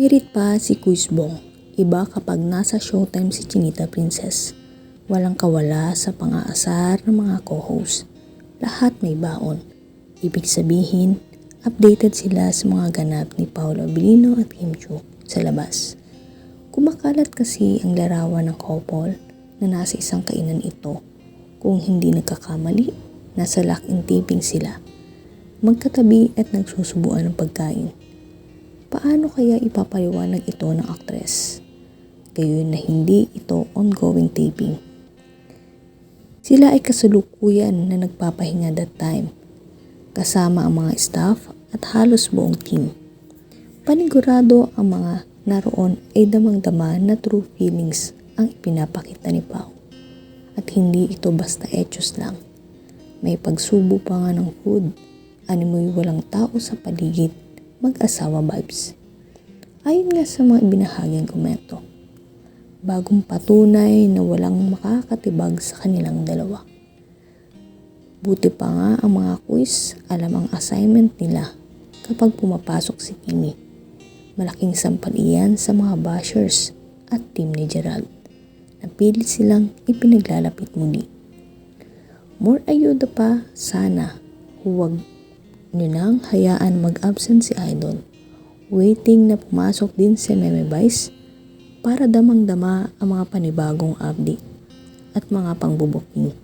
Ngirit pa si Kuisbong. Iba kapag nasa showtime si Chinita Princess. Walang kawala sa pang-aasar ng mga co-host. Lahat may baon. Ibig sabihin, updated sila sa mga ganap ni Paolo Abilino at Kim Chu sa labas. Kumakalat kasi ang larawan ng couple na nasa isang kainan ito. Kung hindi nagkakamali, nasa lock-in taping sila. Magkatabi at nagsusubuan ng pagkain. Paano kaya ipapaliwanag ito ng aktres? Gayon na hindi ito ongoing taping. Sila ay kasalukuyan na nagpapahinga that time, kasama ang mga staff at halos buong team. Panigurado ang mga naroon ay damang-dama na true feelings ang ipinapakita ni Pao. At hindi ito basta etos lang. May pagsubo pa nga ng food, animoy walang tao sa paligid, mag-asawa vibes. Ayon nga sa mga ibinahaging komento, bagong patunay na walang makakatibag sa kanilang dalawa. Buti pa nga ang mga quiz alam ang assignment nila kapag pumapasok si Kimi. Malaking sampal iyan sa mga bashers at team ni Gerald. Napilit silang ipinaglalapit muli. More ayuda pa, sana. Huwag nyo hayaan mag-absent si Idol. Waiting na pumasok din si Meme Vice para damang-dama ang mga panibagong update at mga pangbubuking.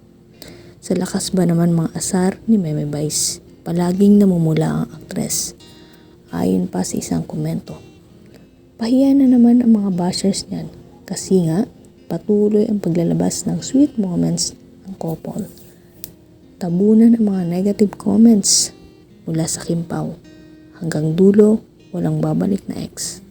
Sa lakas ba naman mga asar ni Meme Vice, palaging namumula ang aktres. Ayon pa sa isang komento. Pahiya na naman ang mga bashers niyan kasi nga patuloy ang paglalabas ng sweet moments ng couple. Tabunan ang mga negative comments mula sa Kimpaw. Hanggang dulo, walang babalik na ex.